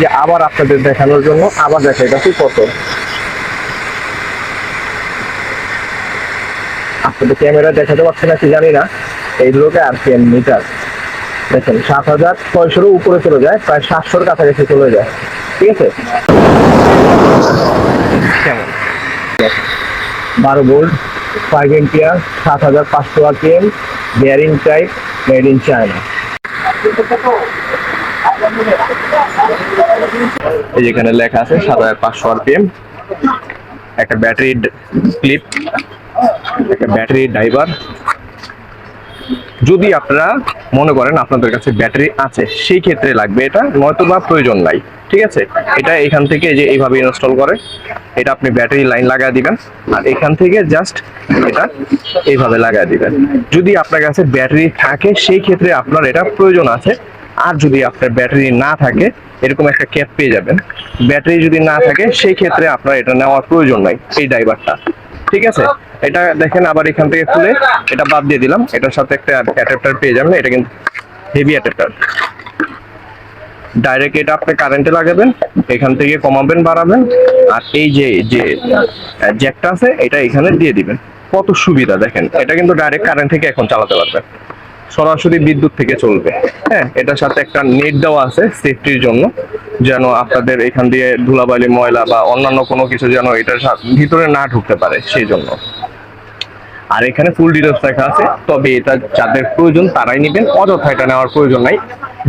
যে আবার আপনাদের দেখানোর জন্য আবার দেখাইতেছি কত আপনাদের ক্যামেরা দেখাতে পারছে নাকি জানি না। এইগুলোকে আর পিএম মিটার দেখেন, সাত হাজার ছয়শোর উপরে চলে যায়, প্রায় সাতশোর কাছাকাছি চলে যায়। ঠিক আছে? বারো ভোল্ট ফাইভ এম্পিয়ার সাত হাজার পাঁচশো RPM bearing type made in China এই যেখানে লেখা আছে সাত হাজার পাঁচশো আরপিএম। একটা ব্যাটারি ক্লিপ, একটা ব্যাটারি ড্রাইভার। যদি আপনারা মনে করেন আপনাদের কাছে ব্যাটারি আছে, সেই ক্ষেত্রে লাগবে এটা, নয়তো বা প্রয়োজন নাই, ঠিক আছে? এটা এখান থেকে যে এইভাবে ইনস্টল করে, এটা আপনি ব্যাটারি লাইন লাগায় দিবেন, আর এখান থেকে জাস্ট এটা এইভাবে লাগায় দিবেন। যদি আপনার কাছে ব্যাটারি থাকে, সেই ক্ষেত্রে আপনার এটা প্রয়োজন আছে আর যদি আপনার ব্যাটারি না থাকে, এরকম একটা ক্যাপ পেয়ে যাবেন। ব্যাটারি যদি না থাকে, সেই ক্ষেত্রে আপনার এটা নেওয়ার প্রয়োজন নাই, এই ড্রাইভারটা। ঠিক আছে? এটা দেখেন, আবার এখান থেকে খুলে এটা বাদ দিয়ে দিলাম। এটার সাথে একটা অ্যাডাপ্টার পেয়ে যাবেন, এটা কিন্তু হেভি অ্যাডাপ্টার ডাইরেক্ট এটা আপনি কারেন্টে লাগাবেন, এখান থেকে কমাবেন, বাড়াবেন, আর এই যে যে জ্যাকটা আছে, এটা এখানে দিয়ে দিবেন। কত সুবিধা, দেখেন। এটা কিন্তু ডাইরেক্ট কারেন্ট থেকে এখন চালাতে পারবেন। সরাসরি বিদ্যুৎ থেকে চলবে। হ্যাঁ এটার সাথে একটা নেট দেওয়া আছে সেফটির জন্য, যেন আপনাদের এখান দিয়ে ধুলাবালি, ময়লা বা অন্যান্য কোনো কিছু যেন এটার ভিতরে না ঢুকতে পারে, সেই জন্য। আর এখানে ফুল ডিটেলস লেখা আছে, তবে এটা যাদের প্রয়োজন তারাই নেবেন, অযথা এটা নেওয়ার প্রয়োজন নাই।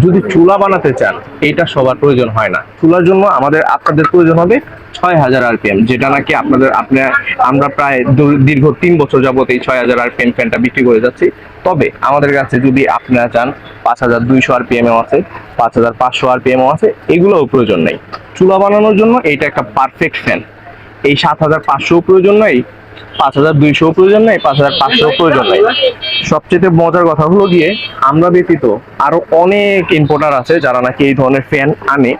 যদি চুলা বানাতে চান, এটা সবার প্রয়োজন হয় না। চুলার জন্য আমাদের, আপনাদের প্রয়োজন হবে ছয় হাজার আরপিএম, যেটা নাকি আপনাদের আপনার আমরা প্রায় দীর্ঘ তিন বছর যাবত এই ছয় হাজার আরপিএম ফ্যানটা বিক্রি করে যাচ্ছি। তবে আমাদের কাছে যদি আপনারা চান, পাঁচ হাজার দুইশো আরপিএমও আছে, পাঁচ হাজার পাঁচশো আরপিএমও আছে, এগুলোও প্রয়োজন নেই। চুলা বানানোর জন্য এইটা একটা পারফেক্ট ফ্যান এই সাত হাজার পাঁচশো প্রয়োজন নাই। পাঁচ হাজার দুইশো প্রয়োজন নাই, পাঁচ হাজার পাঁচশো প্রয়োজন নাই। সবচেয়ে মজার কথা হলো গিয়ে আমরা ব্যতীত আরও অনেক ইম্পোর্টার আছে যারা নাকি এই ধরনের ফ্যান আনে।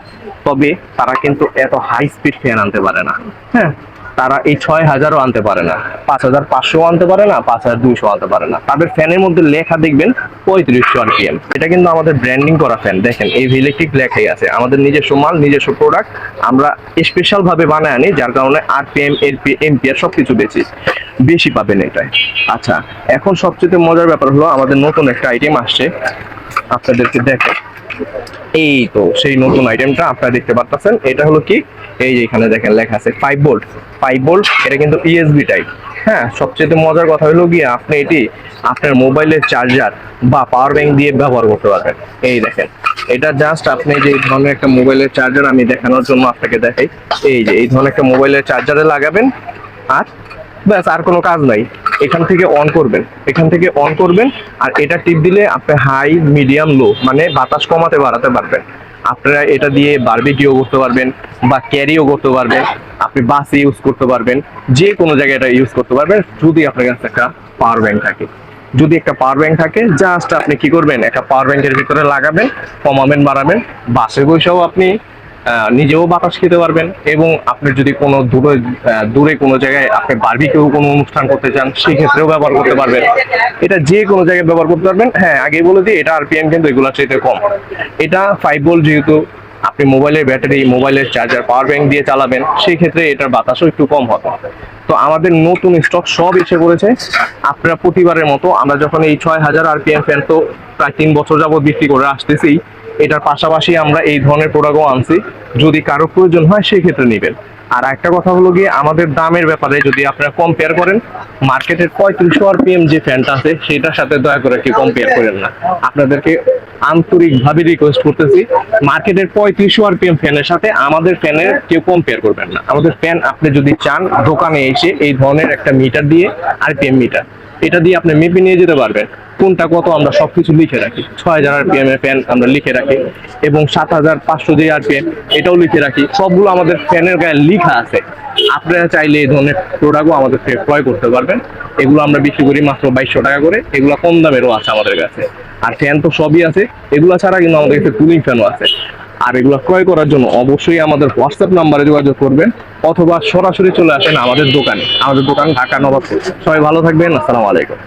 তবে তারা কিন্তু এত হাই স্পিড ফ্যান আনতে পারে না। হ্যাঁ তারা এই ছয় হাজারও আনতে পারে না। পাঁচ হাজার পাঁচশো আনতে পারে না, পাঁচ হাজার দুইশো আনতে পারে না। তাদের ফ্যানের মধ্যে লেখা দেখবেন পঁয়ত্রিশশো আর আরপিএম এটা কিন্তু আমাদের ব্র্যান্ডিং করা ফ্যান দেখেন, এই ইলেকট্রিক লেখাই আছে। আমাদের নিজস্ব মাল, নিজস্ব প্রোডাক্ট আমরা স্পেশালভাবে বানায় আনি, যার কারণে R P M RPM LP MPR সবকিছু বেশি বেশি পাবেন এটায়। আচ্ছা এখন সবচেয়ে মজার ব্যাপার হলো আমাদের নতুন একটা আইটেম আসছে। আপনাদেরকে দেখে এই তো সেই নতুন আইটেমটা আপনারা দেখতে পাচ্ছেন এটা হলো কি? এই যে এখানে দেখেন লেখা আছে ফাইভ ভোল্ট ফাইভ ভোল্ট এটা কিন্তু ইএসবি টাইপ হ্যাঁ সবচেয়ে মজার কথা হলো গিয়ে আপনি এটি আপনার মোবাইলের চার্জার বা পাওয়ার ব্যাংক দিয়ে ব্যবহার করতে পারবেন। এই দেখেন, এটা জাস্ট আপনি যে এই ধরনের একটা মোবাইলের চার্জার আমি দেখানোর জন্য আপনাকে দেখাই। এই যে, এই ধরনের একটা মোবাইলের চার্জারে লাগাবেন, আর ব্যাস, আর কোনো কাজ নাই। এখান থেকে অন করবেন। এখান থেকে অন করবেন আর এটা টিপ দিলে আপনি হাই মিডিয়াম লো মানে বাতাস কমাতে বাড়াতে পারবেন। আপনারা এটা দিয়ে বারবিকিও করতে পারবেন বা ক্যারিও করতে পারবেন। আপনি বাসে ইউজ করতে পারবেন। যে কোনো জায়গায় এটা ইউজ করতে পারবেন। যদি আপনার কাছে একটা পাওয়ার ব্যাংক থাকে। যদি একটা পাওয়ার ব্যাংক থাকে জাস্ট আপনি কি করবেন? একটা পাওয়ার ব্যাংকের ভিতরে লাগাবেন, কমাবেন, বাড়াবেন। বাসে বসেও আপনি নিজেও বাতাস খেতে পারবেন এবং আপনি যদি কোনো দূরে দূরে কোনো জায়গায় আপনি বারবিকেও কোনো অনুষ্ঠান করতে চান সেই ক্ষেত্রেও ব্যবহার করতে পারবেন। এটা যে কোনো জায়গায় ব্যবহার করতে পারবেন। হ্যাঁ আগে বলে দিই, এটা আর আরপিএম কিন্তু এগুলোর চাইতে কম। এটা ফাইভ ভোল্ট যেহেতু, আপনি মোবাইলের ব্যাটারি মোবাইলের চার্জার পাওয়ার ব্যাংক দিয়ে চালাবেন সেই ক্ষেত্রে এটার বাতাসও একটু কম হবে। তো আমাদের নতুন স্টক সব এসে পড়েছে। আপনারা প্রতিবারের মতো, আমরা যখন এই ছয় হাজার আর আরপিএম ফ্যান তো প্রায় তিন বছর যাবত বিক্রি করে আসতেছি এটার পাশাপাশি আমরা এই ধরনের প্রোডাক্টও আনছি। যদি কারও প্রয়োজন হয় সেই ক্ষেত্রে নেবেন। আর একটা কথা হলো গিয়ে, আমাদের দামের ব্যাপারে যদি আপনারা কম্পেয়ার করেন মার্কেটের পঁয়ত্রিশশো আরপিএম যে ফ্যানটা আছে, সেটার সাথে দয়া করে কেউ কম্পেয়ার করেন না। আপনাদেরকে আন্তরিকভাবে রিকোয়েস্ট করতেছি মার্কেটের পঁয়ত্রিশশো আরপিএম ফ্যানের সাথে আমাদের ফ্যানের কেউ কম্পেয়ার করবেন না। আমাদের ফ্যান আপনি যদি চান, দোকানে এসে এই ধরনের একটা মিটার দিয়ে আরপিএম মিটার এটা দিয়ে আপনি মেপে নিয়ে যেতে পারবেন। কোনটা কত আমরা সবকিছু লিখে রাখি। ছয় হাজার আরপিএম এর ফ্যান আমরা লিখে রাখি এবং সাত হাজার পাঁচশো যে আরপিএম এটাও লিখে রাখি। সবগুলো আমাদের ফ্যানের গায়ে লিখা আছে। আপনারা চাইলে এই ধরনের প্রোডাক্টও আমাদের ক্রয় করতে পারবেন। এগুলো আমরা বিক্রি করি মাত্র বাইশশো টাকা করে। এগুলো কম দামেরও আছে আমাদের কাছে। আর ফ্যান তো সবই আছে। এগুলো ছাড়া কিন্তু আমাদের কাছে কুলিং ফ্যানও আছে। আর এগুলো ক্রয় করার জন্য অবশ্যই আমাদের হোয়াটসঅ্যাপ নাম্বারে যোগাযোগ করবেন অথবা সরাসরি চলে আসেন আমাদের দোকানে। আমাদের দোকান ঢাকা নবাবপুর। সবাই ভালো থাকবেন। আসসালামু আলাইকুম।